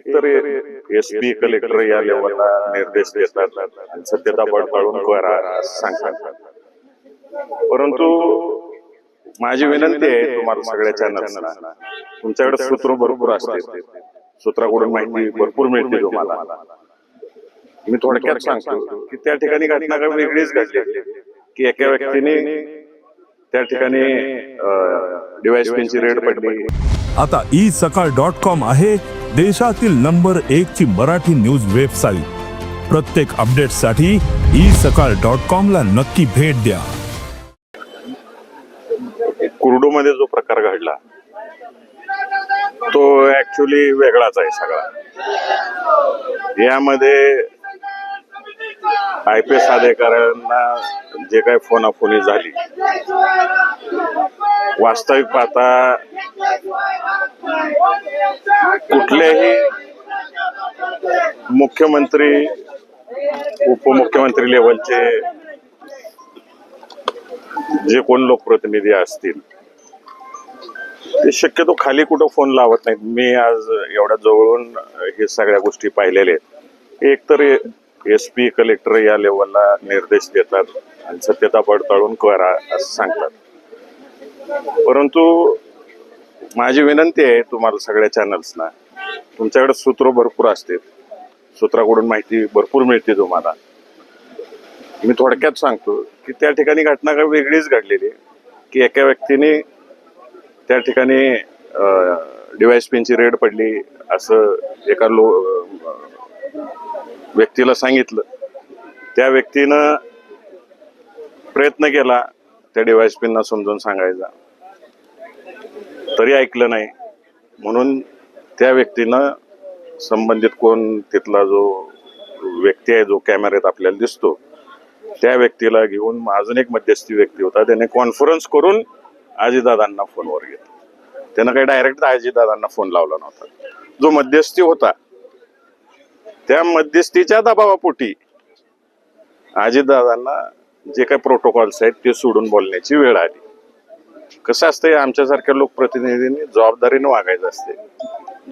एकतर S P collector या लेवलला निर्देश देतात. आणि सत्यता पडताळून करा सांगतात. परंतु माझी विनंती आहे तुम्हाला सगळ्या चॅनल्सना तुमच्याकडे सूत्र भरपूर असते सूत्राकडून माहिती भरपूर मिळते तुम्हाला. मी थोडक्यात सांगतो की त्या ठिकाणी घटना काही वेगळीच घडली. की एका व्यक्तीने त्या ठिकाणी डिवाइस पेनची रेड पडली. आता ई सकाळ डॉट कॉम आहे. देशातील नंबर एक ची मराठी न्यूज वेबसाईट. प्रत्येक अपडेटसाठी ई सकाळ डॉट कॉम ला नक्की भेट द्या. कुर्डूमध्ये जो प्रकार घडला तो ऍक्च्युली वेगळाच आहे सगळा. यामध्ये आय पी एस अधिकाऱ्यांना जे काही फोनाफोनी झाली वास्तविक पाहता कुठलेही मुख्यमंत्री उपमुख्यमंत्री लेवलचे जे कोण लोकप्रतिनिधी असतील ते शक्यतो खाली कुठं फोन लावत नाहीत. मी आज एवढ्या जवळून हे सगळ्या गोष्टी पाहिलेल्या आहेत. एक तर एस पी कलेक्टर या लेवलला निर्देश देतात आणि सत्यता पडताळून करा असं सांगतात. परंतु माझी विनंती आहे तुम्हाला सगळ्या चॅनल्सना तुमच्याकडे सूत्र भरपूर असते सूत्राकडून माहिती भरपूर मिळते तुम्हाला. मी थोडक्यात सांगतो की त्या ठिकाणी घटना काही वेगळीच घडलेली आहे. की एका व्यक्तीने त्या ठिकाणी डिवाइस पिनची रेड पडली असं एका लो व्यक्तीला सांगितलं. त्या व्यक्तीनं प्रयत्न केला त्या डिवाइस पिनना समजून सांगायचा. तरी ऐकलं नाही. म्हणून त्या व्यक्तीनं संबंधित कोण तिथला जो व्यक्ती आहे जो कॅमेऱ्यात आपल्याला दिसतो त्या व्यक्तीला घेऊन अजून एक मध्यस्थी व्यक्ती होता. त्याने कॉन्फरन्स करून आजीदादांना फोनवर घेतला. त्यानं काही डायरेक्ट आजीदादांना फोन लावला नव्हता. जो मध्यस्थी होता त्या मध्यस्थीच्या दबावापोटी आजीदादांना जे काही प्रोटोकॉल्स आहेत ते सोडून बोलण्याची वेळ आली. कसं असतंय आमच्यासारख्या लोकप्रतिनिधींनी जबाबदारीनं वागायचं असते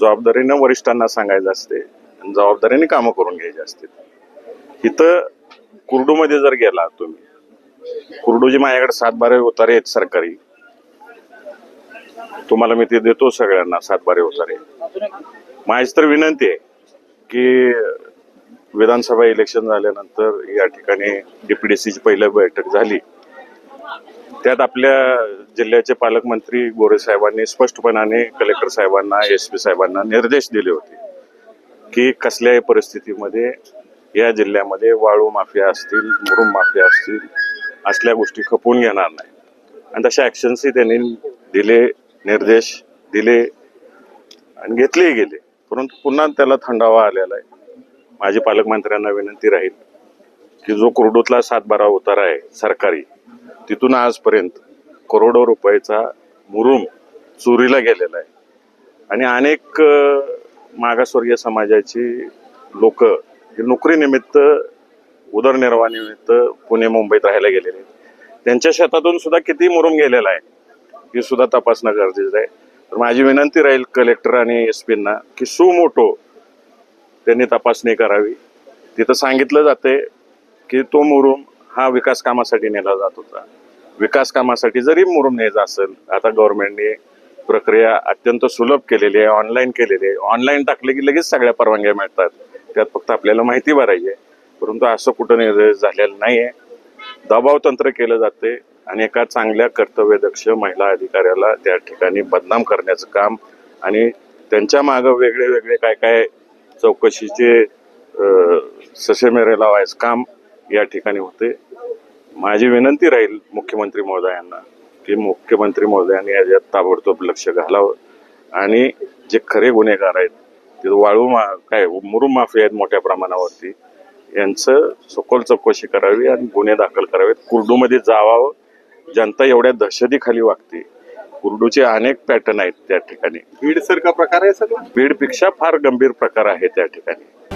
जबाबदारीनं वरिष्ठांना सांगायचं असते आणि जबाबदारीने कामं करून घ्यायची असते इथं कुर्डूमध्ये जर गेला तुम्ही कुर्डूजी माझ्याकडे सातबारे उतारे आहेत सरकारी. तुम्हाला मी ते देतो सगळ्यांना सातबारे उतारे. माझी तर विनंती आहे की विधानसभा इलेक्शन झाल्यानंतर या ठिकाणी डीपीडीसीची पहिली बैठक झाली. त्यात आपल्या जिल्ह्याचे पालकमंत्री गोरे साहेबांनी स्पष्टपणाने कलेक्टर साहेबांना एस पी साहेबांना निर्देश दिले होते की कसल्याही परिस्थितीमध्ये या जिल्ह्यामध्ये वाळू माफिया असतील मुरुम माफिया असतील असल्या गोष्टी खपवून घेणार नाही आणि तशा ॲक्शन्सही त्यांनी दिले निर्देश दिले आणि घेतलेही गेले. परंतु पुन्हा त्याला थंडावा आलेला आहे. माझी पालकमंत्र्यांना विनंती राहील की जो कुर्डूतला सातबारा उतारा आहे सरकारी तिथून आजपर्यंत करोडो रुपयाचा मुरुम चोरीला गेलेला आहे. आणि अनेक मागासवर्गीय समाजाची लोक नोकरीनिमित्त उदरनिर्वाहानिमित्त पुणे मुंबईत राहायला गेलेले आहेत. त्यांच्या शेतातून सुद्धा किती मुरुम गेलेला आहे हे सुद्धा तपासणं गरजेचं आहे. तर माझी विनंती राहील कलेक्टर आणि एस पींना की सुमोटो त्यांनी तपासणी करावी. तिथं सांगितलं जाते की तो मुरुम हा विकास कामासाठी नेला जात होता. विकास कामासाठी जरी मुरुम न्यायचा असेल आता गव्हर्नमेंटने प्रक्रिया अत्यंत सुलभ केलेली आहे ऑनलाईन केलेली आहे. ऑनलाईन टाकले की लगेच सगळ्या परवानग्या मिळतात. त्यात फक्त आपल्याला माहिती भरायची आहे. परंतु असं कुठं निर्देश झालेलं नाही आहे. दबाव तंत्र केलं जाते आणि एका चांगल्या कर्तव्यदक्ष महिला अधिकाऱ्याला त्या ठिकाणी बदनाम करण्याचं काम आणि त्यांच्या मागं वेगळे वेगळे काय काय चौकशीचे ससेमेरे लावायचं काम या ठिकाणी होते. माझी विनंती राहील मुख्यमंत्री महोदयांना की मुख्यमंत्री महोदयांनी याच्यात ताबडतोब लक्ष घालावं. आणि जे खरे गुन्हेगार आहेत ते वाळू मा काय मुरुम माफी आहेत मोठ्या प्रमाणावरती यांचं सखोल चौकशी करावी आणि गुन्हे दाखल करावेत. कुर्डूमध्ये जावावं. जनता एवढ्या दहशतीखाली वागते. कुर्डूचे अनेक पॅटर्न आहेत त्या ठिकाणी. बीड सारखा प्रकार आहे सगळं? बीडपेक्षा फार गंभीर प्रकार आहे त्या ठिकाणी.